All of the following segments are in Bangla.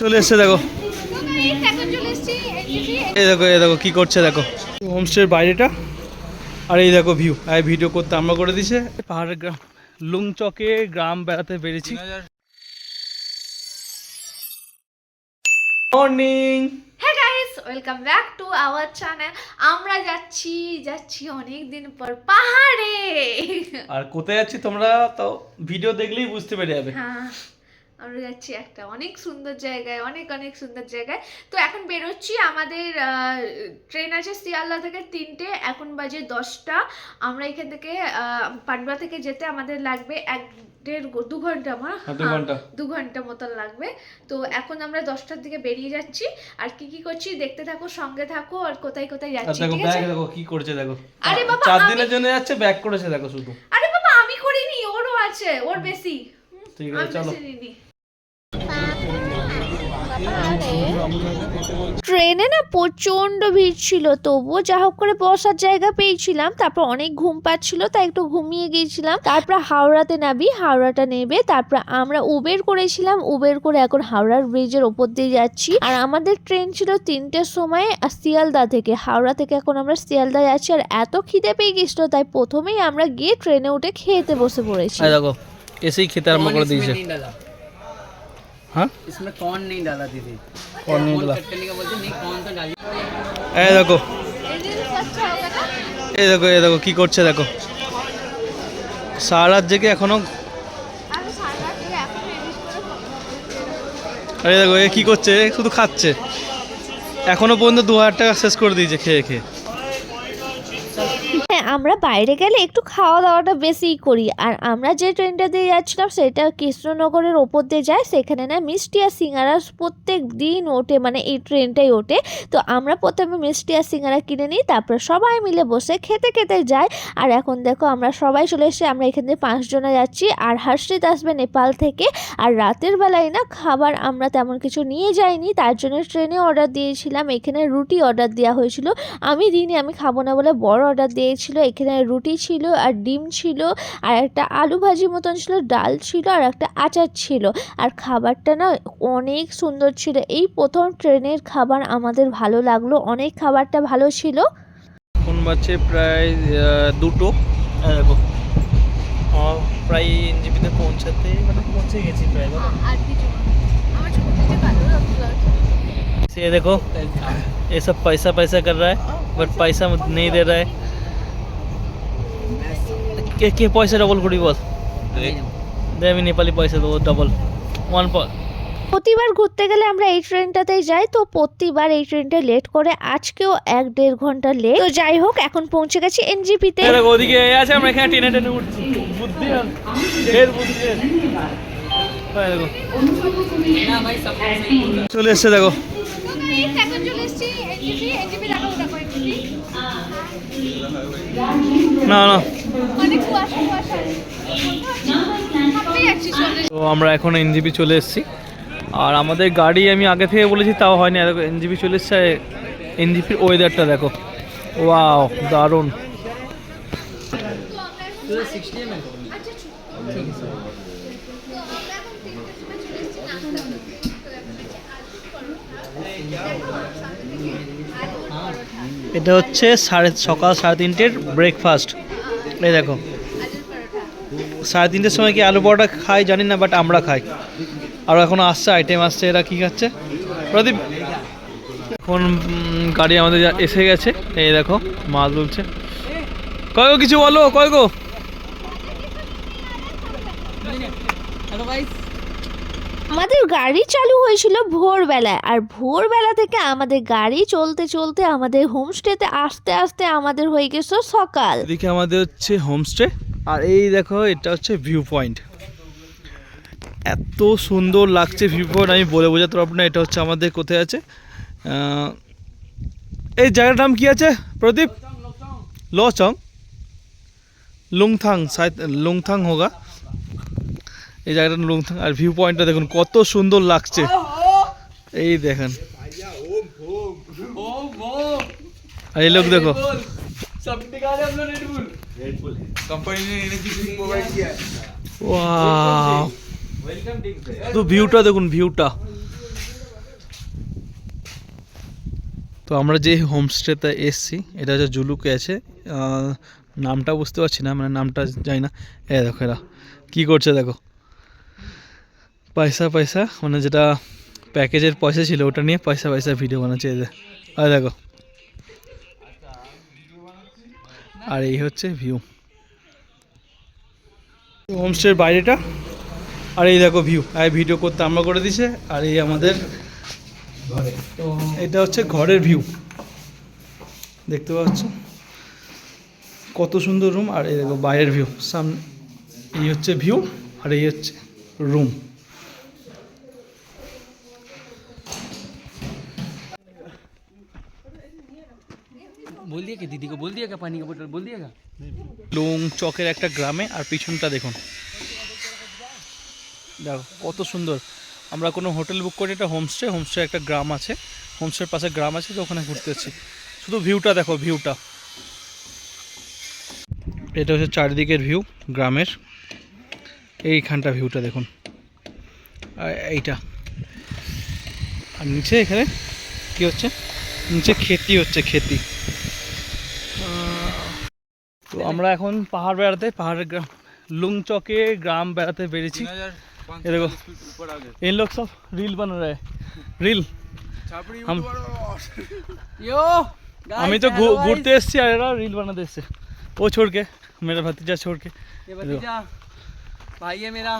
চলে এসছে দেখো। এই দেখো এই দেখো কি করছে দেখো। হোমস্টের বাইরেটা আর এই দেখো ভিউ। আর ভিডিও করতে আমরা করে দিছে পাহাড়ের গ্রাম লুংচকে গ্রাম বেড়াতে বেরিয়েছি মর্নিং হ্যাঁ guys welcome back to our channel আমরা যাচ্ছি যাচ্ছি অনেক দিন পর পাহাড়ে। আর কোথায় যাচ্ছি তোমরা তো ভিডিও দেখলেই বুঝতে পেরে যাবে। হ্যাঁ। আমরা যাচ্ছি একটা। অনেক সুন্দর জায়গায় অনেক অনেক সুন্দর জায়গায়। তো এখন বেরোচ্ছি আমাদের ট্রেন আছে শিয়ালদা থেকে তিনটে এখন বাজে দশটা। আমরা এখান থেকে পান্ডুয়া থেকে যেতে আমাদের লাগবে এক দেড় দু ঘণ্টা আমার হ্যাঁ, দু ঘণ্টা। মতন লাগবে। তো এখন আমরা দশটার দিকে বেরিয়ে যাচ্ছি। আর কি কি করছি দেখতে থাকো সঙ্গে থাকো আর কোথায় কোথায় যাচ্ছি দেখো ঠিক আছে? দেখো কি করছে দেখো। আরে বাবা, চার আমি- দিনের জন্য যাচ্ছে ব্যাগ করেছে দেখো শুধু। আরে বাবা আমি করিনি ওরও আছে ওর বেশি। ঠিক আছে, চলো। ট্রেনে না প্রচণ্ড ভিড় ছিল তবুও যা হোক করে বসার জায়গা পেয়েছিলাম তারপর অনেক ঘুম পাচ্ছিল তাই একটু ঘুমিয়ে গিয়েছিলাম। তারপর হাওড়াতে নাবি হাওড়াটা নেবে তারপর আমরা উবের করেছিলাম উবের করে এখন হাওড়ার ব্রিজের ওপর দিয়ে যাচ্ছি। আর আমাদের ট্রেন ছিল তিনটের সময় আর শিয়ালদা থেকে হাওড়া থেকে এখন আমরা শিয়ালদা যাচ্ছি আর এত খিদে পেয়ে গেছিল তাই প্রথমেই আমরা গিয়ে ট্রেনে উঠে খেতে বসে পড়েছি। দেখো এসেই খেতে আরম্ভ করে দিয়েছে। इसमें नहीं डाला হ্যাঁ इसमें कौन नहीं डाला दीदी कौन नहीं डाला? कट करने का बोलते नहीं कौन तो डालिए এই দেখো এই দেখো এই দেখো কি করছে দেখো সারা রাত জেগে এখনো আরে দেখো এ কি করছে এ শুধু খাচ্ছে এখনো পর্যন্ত দু হাজার টাকা শেষ করে দিয়েছে খেয়ে খেয়ে হ্যাঁ আমরা বাইরে গেলে একটু খাওয়া দাওয়াটা বেশিই করি। আর আমরা যে ট্রেনটা দিয়ে যাচ্ছিলাম, সেটা কৃষ্ণনগরের ওপর দিয়ে যায়। সেখানে না মিষ্টি আর সিঙ্গারা প্রত্যেক দিন ওঠে মানে এই ট্রেনটাই ওঠে। তো আমরা প্রথমে মিষ্টি আর সিঙ্গারা কিনে নিই, তারপরে সবাই মিলে বসে খেতে খেতে যাই। আর এখন দেখো, আমরা সবাই চলে এসে আমরা এখান থেকে পাঁচজনে যাচ্ছি। আর হর্ষিত আসবে নেপাল থেকে। আর রাতের বেলায় না খাবার আমরা তেমন কিছু নিয়ে যাইনি। তার জন্য ট্রেনে অর্ডার দিয়েছিলাম। এখানে রুটি অর্ডার দেওয়া হয়েছিল। আমি দিইনি, আমি খাব না বলে বড় অর্ডার দিয়েছিল। এখানে রুটি ছিল আর ডিম ছিল আর একটা আলু ভাজি মতন ছিল ডাল ছিল আর একটা আচার ছিল আর খাবারটা না অনেক সুন্দর ছিল এই প্রথম ট্রেনের খাবার আমাদের ভালো লাগলো অনেক খাবারটা ভালো ছিল এখন বাজছে প্রায় আহ, দুটো এই দেখো আমার প্রায় এনজিপিতে পৌঁছাতে মানে পৌঁছে গেছি প্রায় বলো ये देखो ये सब पैसा पैसा कर रहा है बट पैसा नहीं दे रहा है কে কে পয়সা ডবল করবি বল? দে আমি নেপালি পয়সা দেবো ডবল ওয়ান প্রতিবার ঘুরতে গেলে আমরা এই ট্রেনটাতেই যাই তো প্রতিবার এই ট্রেনটা লেট করে আজকেও এক দেড় ঘণ্টা লেট তো যাই হোক এখন পৌঁছে গেছি এনজিপিতে। ওদিকে আছে আমরা এখানে টেনে টেনে উঠছি। বুদ্ধি চলে এসছে দেখো। চলে এসছি এনজিপি এনজিপি দেখো না না। তো আমরা এখন এনজিপি চলে এসেছি। আর আমাদের গাড়ি আমি আগে থেকে বলেছি তাও হয়নি। এনজিপি চলে এসছে এনজিপির ওয়েদারটা দেখো। ওয়াও দারুণ। तो 60 में আচ্ছা। এটা হচ্ছে সাড়ে সকাল সাড়ে তিনটের ব্রেকফাস্ট এই দেখো। সাড়ে তিনটের সময় কি আলু পরোটা খাই জানি না বাট আমরা খাই। আর এখন আসছে আইটেম আসছে, এরা কী খাচ্ছে? প্রদীপ। এখন গাড়ি আমাদের এসে গেছে। এই দেখো, মাছ তুলছে কয়গো কিছু বলো? কয়গো হ্যালো ভাইস আমাদের গাড়ি চালু হয়েছিল ভোরবেলায়, আর ভোরবেলা থেকে আমাদের গাড়ি চলতে চলতে আমাদের হোমস্টেতে আসতে আসতে আমাদের হয়ে গেছে সকাল। এদিকে আমাদের হচ্ছে হোমস্টে আর এই দেখো এটা হচ্ছে ভিউ পয়েন্ট এত সুন্দর লাগছে ভিউ পয়েন্ট আমি বলে বোঝাতে পারব না এটা হচ্ছে আমাদের কোথায় আছে। এই জায়গাটার নাম কি আছে? প্রদীপ? লচং। লুংথাং লুংথাং হোগা। এই জায়গাটা লুং আর ভিউ পয়েন্টটা দেখুন, কত সুন্দর লাগছে। এই দেখেন। আর এই লোক দেখো। তো ভিউটা দেখুন ভিউটা তো আমরা যে হোমস্টেতে এসছি, এটা হচ্ছে জুলুকে আছে। নামটা বুঝতে পারছি না মানে নামটা যাই না। এ দেখো এরা। কী করছে দেখো। পয়সা পয়সা মানে যেটা প্যাকেজের পয়সা ছিল, ওটা নিয়ে পয়সা পয়সা ভিডিও বানাচ্ছে যে। আর দেখো। আর এই হচ্ছে ভিউ হোমস্টের বাইরেটা। আর এই দেখো ভিউ আর ভিডিও করতে আমরা করে দিছে আর এই আমাদের তো এটা হচ্ছে ঘরের ভিউ দেখতে পাচ্ছ? কত সুন্দর রুম আর এই দেখো বাইরের ভিউ সামনে এই হচ্ছে ভিউ আর এই হচ্ছে রুম बोल दिया क्या दीदी को बोल दिया क्या पानी का बोतल बोल दिया क्या লুং চকের একটা গ্রামে আর পিছনটা দেখুন দেখো কত সুন্দর আমরা কোনো হোটেল বুক করি এটা হোমস্টে হোমস্টে একটা গ্রাম আছে হোমস্টের পাশে গ্রাম আছে তো ওখানে ঘুরতে যাচ্ছি শুধু ভিউটা দেখো ভিউটা এটা হচ্ছে চারিদিকের ভিউ গ্রামের এইখানটা ভিউটা দেখুন আর এইটা আর নিচে এখানে কি হচ্ছে নিচে খেতি হচ্ছে খেতি তো আমরা এখন পাহাড় বেড়াতে পাহাড়ের গ্রাম লুংচকে গ্রাম বেড়াতে বেরিয়েছি ये देखो ऊपर आ गए इन लोग सब रील बन रहे हैं रील छापड़ी हम- यो আমি তো ঘু- ঘুরতে এসেছি আর এরা রিল বানাতে এসছে ও छोड़ के मेरा भतीजा छोड़ के ये भतीजा भाई है मेरा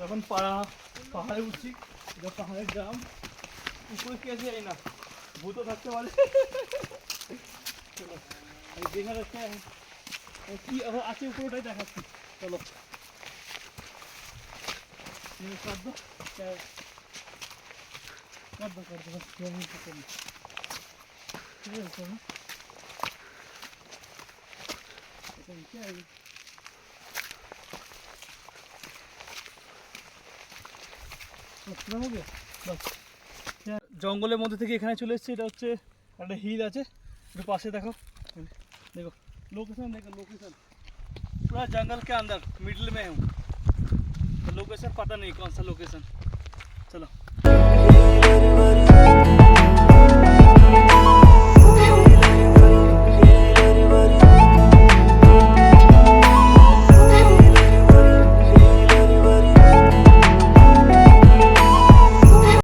যখন পাড়া পাহাড়ে উঠছি এটা পাহাড়ের গ্রাম উপরে কি আছে এই না ভূতও থাকতে পারে চলো আমি দেখা যাচ্ছে কি আছে পুরোটাই দেখাচ্ছি চলো কাঁদ কাঁদ কাঁদ ঠিক আছে Thank Bak şuna mı oluyor? Bak. জঙ্গলের মধ্যে থেকে এখানে চলে এসেছি এটা হচ্ছে একটা হিল আছে একটু পাশে দেখো देखो लोकेशन देखो लोकेशन पूरा जंगल के अंदर मिडिल में हूँ तो लोकेशन पता नहीं कौन सा लोकेशन चलो